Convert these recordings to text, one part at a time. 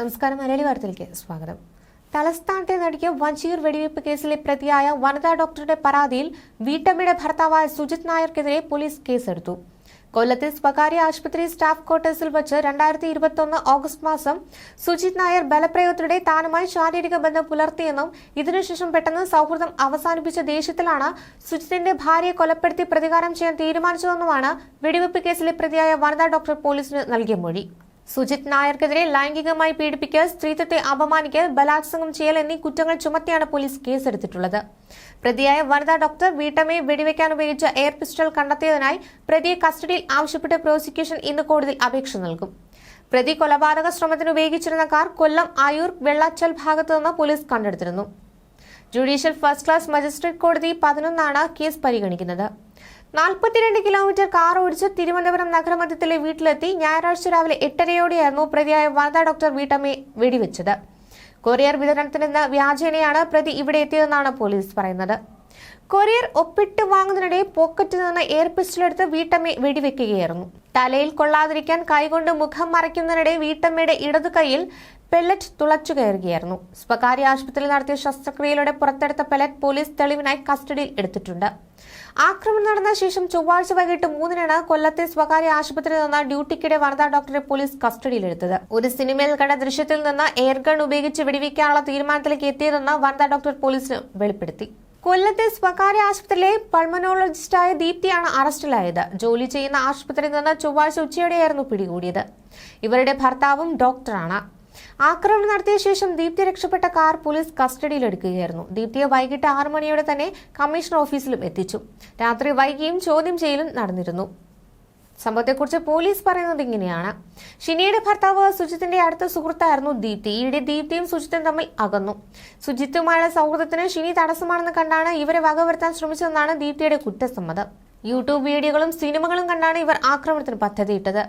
നമസ്കാരം മലയാളി വാർത്തയിലേക്ക് സ്വാഗതം. തലസ്ഥാനത്തെ നടിക്ക് വഞ്ചിയൂർ വെടിവയ്പ് കേസിലെ പ്രതിയായ വനിതാ ഡോക്ടറുടെ പരാതിയിൽ വീട്ടമ്മയുടെ ഭർത്താവായ സുജിത് നായർക്കെതിരെ പോലീസ് കേസെടുത്തു. കൊല്ലത്തെ സ്വകാര്യ ആശുപത്രി സ്റ്റാഫ് ക്വാർട്ടേഴ്സിൽ വെച്ച് രണ്ടായിരത്തി ഇരുപത്തൊന്ന് ഓഗസ്റ്റ് മാസം സുജിത് നായർ ബലപ്രയോഗത്തിലൂടെ താനുമായി ശാരീരിക ബന്ധം പുലർത്തിയെന്നും ഇതിനുശേഷം പെട്ടെന്ന് സൗഹൃദം അവസാനിപ്പിച്ച ദേഷ്യത്തിലാണ് സുജിത്തിന്റെ ഭാര്യയെ കൊലപ്പെടുത്തി പ്രതികാരം ചെയ്യാൻ തീരുമാനിച്ചതെന്നുമാണ് വെടിവയ്പ് കേസിലെ പ്രതിയായ വനിതാ ഡോക്ടർ പോലീസിന് നൽകിയ മൊഴി. സുജിത് നായർക്കെതിരെ ലൈംഗികമായി പീഡിപ്പിക്കുക സ്ത്രീത്വത്തെ അപമാനിക്കൽ ബലാത്സംഗം ചെയ്യൽ എന്നീ കുറ്റങ്ങൾ ചുമത്തിയാണ് പോലീസ് കേസെടുത്തിട്ടുള്ളത്. പ്രതിയായ വനിതാ ഡോക്ടർ വീട്ടമ്മയെ വെടിവെക്കാൻ ഉപയോഗിച്ച എയർ പിസ്റ്റൾ കണ്ടെത്തിയതിനായി പ്രതിയെ കസ്റ്റഡിയിൽ ആവശ്യപ്പെട്ട് പ്രോസിക്യൂഷൻ ഇന്ന് കോടതിയിൽ അപേക്ഷ നൽകും. പ്രതി കൊലപാതക ശ്രമത്തിന് ഉപയോഗിച്ചിരുന്ന കാർ കൊല്ലം ആയൂർ വെള്ളാച്ചൽ ഭാഗത്തു നിന്ന് പോലീസ് കണ്ടെടുത്തിരുന്നു. ജുഡീഷ്യൽ ഫസ്റ്റ് ക്ലാസ് മജിസ്ട്രേറ്റ് കോടതി പതിനൊന്നാണ് കേസ് പരിഗണിക്കുന്നത്. നാൽപ്പത്തിരണ്ട് കിലോമീറ്റർ കാർ ഓടിച്ച് തിരുവനന്തപുരം നഗരമധ്യത്തിലെ വീട്ടിലെത്തി ഞായറാഴ്ച രാവിലെ എട്ടരയോടെയായിരുന്നു പ്രതിയായ വനിതാ ഡോക്ടർ വീട്ടമ്മയെ വെടിവെച്ചത്. കൊറിയർ വിതരണത്തിനെന്ന വ്യാജേനയാണ് പ്രതി ഇവിടെ എത്തിയതെന്നാണ് പോലീസ് പറയുന്നത്. കൊറിയർ ഒപ്പിട്ട് വാങ്ങുന്നതിനിടെ പോക്കറ്റിൽ നിന്ന് എയർ പിസ്റ്റലെടുത്ത് വീട്ടമ്മയെ വെടിവെക്കുകയായിരുന്നു. തലയിൽ കൊള്ളാതിരിക്കാൻ കൈകൊണ്ട് മുഖം മറയ്ക്കുന്നതിനിടെ വീട്ടമ്മയുടെ ഇടതു കൈയിൽ പെല്ലറ്റ് തുളച്ചു കയറുകയായിരുന്നു. സ്വകാര്യ ആശുപത്രിയിൽ നടത്തിയ ശസ്ത്രക്രിയയിലൂടെ പുറത്തെടുത്ത പെല്ലറ്റ് പോലീസ് തെളിവിനായി കസ്റ്റഡിയിൽ എടുത്തിട്ടുണ്ട്. ആക്രമണം നടന്ന ശേഷം ചൊവ്വാഴ്ച വൈകിട്ട് മൂന്നിനാണ് കൊല്ലത്തെ സ്വകാര്യ ആശുപത്രിയിൽ നിന്ന് ഡ്യൂട്ടിക്കിടെ വനിതാ ഡോക്ടറെ പോലീസ് കസ്റ്റഡിയിലെടുത്തത് ഒരു സിനിമയിൽ കണ്ട ദൃശ്യത്തിൽ നിന്ന് എയർഗൺ ഉപയോഗിച്ച് വെടിവെക്കാനുള്ള തീരുമാനത്തിലേക്ക് എത്തിയതെന്ന് വനിതാ ഡോക്ടർ പോലീസിന് വെളിപ്പെടുത്തി. കൊല്ലത്തെ സ്വകാര്യ ആശുപത്രിയിലെ പൾമനോളജിസ്റ്റായ ദീപ്തിയാണ് അറസ്റ്റിലായത്. ജോലി ചെയ്യുന്ന ആശുപത്രിയിൽ നിന്ന് ചൊവ്വാഴ്ച ഉച്ചയോടെയായിരുന്നു പിടികൂടിയത്. ഇവരുടെ ഭർത്താവും ഡോക്ടറാണ്. ആക്രമണം നടത്തിയ ശേഷം ദീപ്തി രക്ഷപ്പെട്ട കാർ പോലീസ് കസ്റ്റഡിയിലെടുക്കുകയായിരുന്നു. ദീപ്തിയെ വൈകിട്ട് ആറു മണിയോടെ തന്നെ കമ്മീഷണർ ഓഫീസിലും എത്തിച്ചു. രാത്രി വൈകിയും ചോദ്യം ചെയ്യലും നടന്നിരുന്നു. സംഭവത്തെക്കുറിച്ച് പോലീസ് പറയുന്നത് ഇങ്ങനെയാണ്. ഷിനിയുടെ ഭർത്താവ് സുജിത്തിന്റെ അടുത്ത സുഹൃത്തായിരുന്നു ദീപ്തി. ഈയിടെ ദീപ്തിയും സുജിത്തും തമ്മിൽ അകന്നു. സുജിത്തുമായുള്ള സൗഹൃദത്തിന് ഷിനി തടസ്സമാണെന്ന് കണ്ടാണ് ഇവരെ വകവരുത്താൻ ശ്രമിച്ചതെന്നാണ് ദീപ്തിയുടെ കുറ്റസമ്മതം. യൂട്യൂബ് വീഡിയോകളും സിനിമകളും കണ്ടാണ് ഇവർ ആക്രമണത്തിന് പദ്ധതിയിട്ടത്.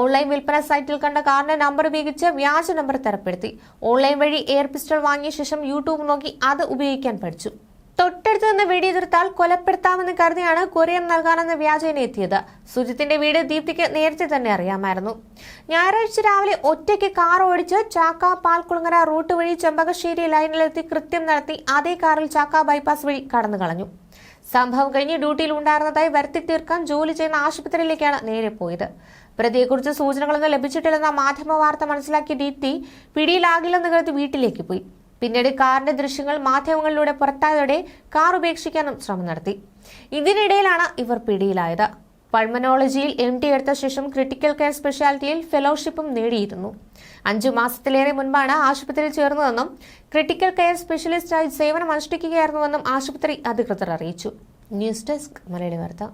ഓൺലൈൻ വിൽപ്പന സൈറ്റിൽ കണ്ട കാറിന്റെ നമ്പർ ഉപയോഗിച്ച് വ്യാജ നമ്പർ തരപ്പെടുത്തി. ഓൺലൈൻ വഴി എയർ പിസ്റ്റൾ വാങ്ങിയ ശേഷം യൂട്യൂബ് നോക്കി അത് ഉപയോഗിക്കാൻ പഠിച്ചു. തൊട്ടടുത്ത് നിന്ന് വെടിയുതിർത്താൽ കൊലപ്പെടുത്താമെന്ന് കരുതിയാണ് കൊറിയർ നൽകാനെന്ന വ്യാജേന എത്തിയത്. സുജിത്തിന്റെ വീട് ദീപ്തിക്ക് നേരത്തെ തന്നെ അറിയാമായിരുന്നു. ഞായറാഴ്ച രാവിലെ ഒറ്റയ്ക്ക് കാർ ഓടിച്ച് ചാക്ക പാൽക്കുളങ്ങര റൂട്ട് വഴി ചെമ്പകശ്ശേരി ലൈനിലെത്തി കൃത്യം നടത്തി അതേ കാറിൽ ചാക്ക ബൈപ്പാസ് വഴി കടന്നു കളഞ്ഞു. സംഭവം കഴിഞ്ഞ് ഡ്യൂട്ടിയിൽ ഉണ്ടായിരുന്നതായി വരുത്തി തീർക്കാൻ ജോലി ചെയ്യുന്ന ആശുപത്രിയിലേക്കാണ് നേരെ പോയത്. പ്രതിയെക്കുറിച്ച് സൂചനകളൊന്നും ലഭിച്ചിട്ടില്ലെന്ന മാധ്യമ വാർത്ത മനസ്സിലാക്കിയ ദീപ്തി പിടിയിലാകില്ലെന്ന് കരുതി വീട്ടിലേക്ക് പോയി. പിന്നീട് കാറിന്റെ ദൃശ്യങ്ങൾ മാധ്യമങ്ങളിലൂടെ പുറത്തായതോടെ കാർ ഉപേക്ഷിക്കാനും ശ്രമം നടത്തി. ഇതിനിടയിലാണ് ഇവർ പിടിയിലായത്. പൾമനോളജിയിൽ എം ടി എടുത്ത ശേഷം ക്രിട്ടിക്കൽ കെയർ സ്പെഷ്യാലിറ്റിയിൽ ഫെലോഷിപ്പും നേടിയിരുന്നു. അഞ്ചു മാസത്തിലേറെ മുൻപാണ് ആശുപത്രിയിൽ ചേർന്നതെന്നും ക്രിട്ടിക്കൽ കെയർ സ്പെഷ്യലിസ്റ്റായി സേവനം അനുഷ്ഠിക്കുകയായിരുന്നുവെന്നും ആശുപത്രി അധികൃതർ അറിയിച്ചു. ന്യൂസ് ഡെസ്ക് മലയാളി വാർത്ത.